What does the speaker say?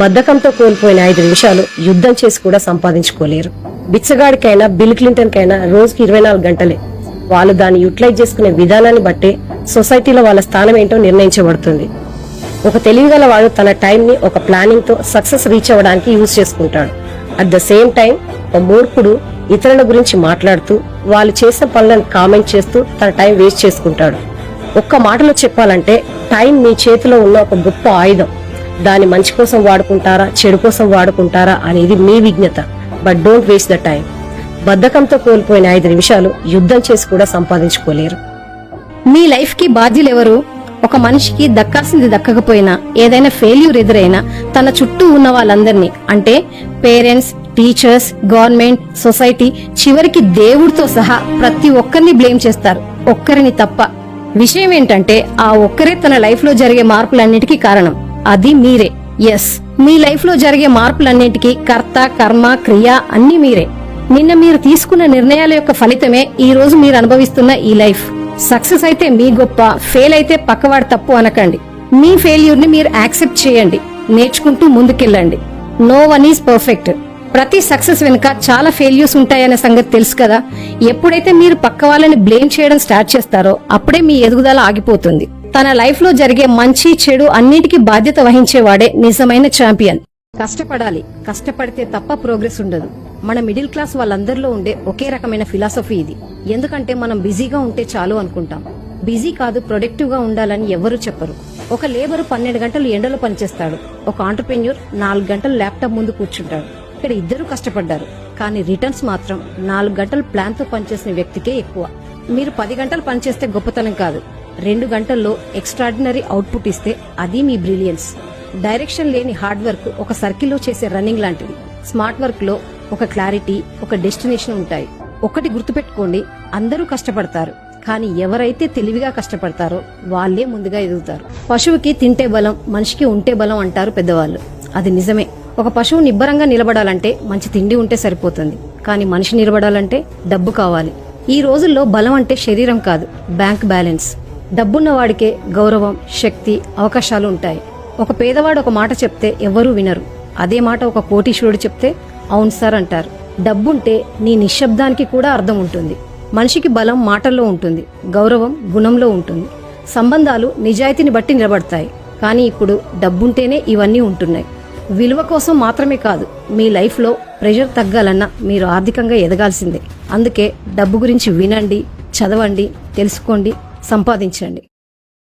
బద్ధకంతో కోల్పోయిన ఐదు నిమిషాలు యుద్ధం చేసి కూడా సంపాదించుకోలేరు. బిచ్చగాడికైనా బిల్ క్లింటన్ కైనా రోజుకి ఇరవై నాలుగు గంటలే. వాళ్ళు దాన్ని యూటిలైజ్ చేసుకునే విధానాన్ని బట్టే సొసైటీలో వాళ్ళ స్థానం ఏంటో నిర్ణయించబడుతుంది. ఒక తెలివిగల వాడు తన టైం ని ఒక ప్లానింగ్తో సక్సెస్ రీచ్ అవ్వడానికి యూజ్ చేసుకుంటాడు. అట్ ద సేమ్ టైం ఒక మూర్ఖుడు ఇతరుల గురించి మాట్లాడుతూ వాళ్ళు చేసిన పనులను కామెంట్ చేస్తూ తన టైం వేస్ట్ చేసుకుంటాడు. ఒక్క మాటలో చెప్పాలంటే టైం మీ చేతిలో ఉన్న ఒక గొప్ప ఆయుధం. దాన్ని మంచి కోసం వాడుకుంటారా చెడు కోసం వాడుకుంటారా అనేది మీ విజ్ఞత. But don't waste the time బద్ధకంతో కోల్పోయిన ఐదు నిమిషాలు యుద్ధం చేసి కూడా సంపాదించుకోలేరు. మీ లైఫ్కి బాధ్యులెవరు? ఒక మనిషికి దక్కాల్సింది దక్కకపోయినా ఏదైనా ఫెయిల్యూర్ ఎదురైనా తన చుట్టూ ఉన్న వాళ్ళందరినీ అంటే పేరెంట్స్ టీచర్స్ గవర్నమెంట్ సొసైటీ చివరికి దేవుడితో సహా ప్రతి ఒక్కరిని బ్లేమ్ చేస్తారు. ఒక్కరిని తప్ప. విషయం ఏంటంటే ఆ ఒక్కరే తన లైఫ్లో జరిగే మార్పులన్నిటికీ కారణం. అది మీరే. ఎస్ మీ లైఫ్లో జరిగే మార్పులన్నింటికి కర్త కర్మ క్రియ అన్ని మీరే. నిన్న మీరు తీసుకున్న నిర్ణయాల యొక్క ఫలితమే ఈ రోజు మీరు అనుభవిస్తున్న ఈ లైఫ్. సక్సెస్ అయితే మీ గొప్ప ఫెయిల్ అయితే పక్కవాడు తప్పు అనకండి. మీ ఫెయిల్యూర్ని మీరు యాక్సెప్ట్ చేయండి. నేర్చుకుంటూ ముందుకెళ్ళండి. నో వన్ ఈజ్ పర్ఫెక్ట్ ప్రతి సక్సెస్ వెనుక చాలా ఫెయిల్యూర్స్ ఉంటాయనే సంగతి తెలుసు కదా. ఎప్పుడైతే మీరు పక్క వాళ్ళని బ్లేమ్ చేయడం స్టార్ట్ చేస్తారో అప్పుడే మీ ఎదుగుదల ఆగిపోతుంది. తన లైఫ్లో జరిగే మంచి చెడు అన్నిటికీ బాధ్యత వహించేవాడే నిజమైన ఛాంపియన్. కష్టపడాలి. కష్టపడితే తప్ప ప్రోగ్రెస్ ఉండదు. మన మిడిల్ క్లాస్ వాళ్ళందరిలో ఉండే ఒకే రకమైన ఫిలాసఫీ ఇది. ఎందుకంటే మనం బిజీగా ఉంటే చాలు అనుకుంటాం. బిజీ కాదు ప్రొడక్టివ్గా ఉండాలని ఎవరు చెప్పరు. ఒక లేబర్ పన్నెండు గంటలు ఎండలో పనిచేస్తాడు. ఒక ఆంటర్ప్రెన్యూర్ నాలుగు గంటలు ల్యాప్టాప్ ముందు కూర్చుంటాడు. ఇక్కడ ఇద్దరు కష్టపడ్డారు. కానీ రిటర్న్స్ మాత్రం నాలుగు గంటలు ప్లాన్తో పనిచేసిన వ్యక్తికే ఎక్కువ. మీరు పది గంటలు పనిచేస్తే గొప్పతనం కాదు. రెండు గంటల్లో ఎక్స్ట్రాడినరీ అవుట్పుట్ ఇస్తే అది మీ బ్రిలియన్స్ డైరెక్షన్ లేని హార్డ్ వర్క్ ఒక సర్కిల్లో చేసే రన్నింగ్ లాంటిది. స్మార్ట్ వర్క్లో ఒక క్లారిటీ ఒక డెస్టినేషన్ ఉంటాయి. ఒకటి గుర్తుపెట్టుకోండి అందరూ కష్టపడతారు. కానీ ఎవరైతే తెలివిగా కష్టపడతారో వాళ్ళే ముందుగా ఎదుగుతారు. పశువుకి తింటే బలం మనిషికి ఉంటే బలం అంటారు పెద్దవాళ్ళు. అది నిజమే. ఒక పశువు నిబ్బరంగా నిలబడాలంటే మంచి తిండి ఉంటే సరిపోతుంది. కానీ మనిషి నిలబడాలంటే డబ్బు కావాలి. ఈ రోజుల్లో బలం అంటే శరీరం కాదు బ్యాంక్ బ్యాలెన్స్ డబ్బున్నవాడికే గౌరవం శక్తి అవకాశాలు ఉంటాయి ఒక పేదవాడు ఒక మాట చెప్తే ఎవ్వరూ వినరు. అదే మాట ఒక కోటీశ్వరుడు చెప్తే అవును సార్ అంటారు. డబ్బుంటే నీ నిశ్శబ్దానికి కూడా అర్థం ఉంటుంది. మనిషికి బలం మాటల్లో ఉంటుంది గౌరవం గుణంలో ఉంటుంది. సంబంధాలు నిజాయితీని బట్టి నిలబడతాయి. కానీ ఇప్పుడు డబ్బుంటేనే ఇవన్నీ ఉంటున్నాయి. విలువ కోసం మాత్రమే కాదు మీ లైఫ్లో ప్రెషర్ తగ్గాలన్నా మీరు ఆర్థికంగా ఎదగాల్సిందే. అందుకే డబ్బు గురించి వినండి చదవండి తెలుసుకోండి. సంపాదించండి.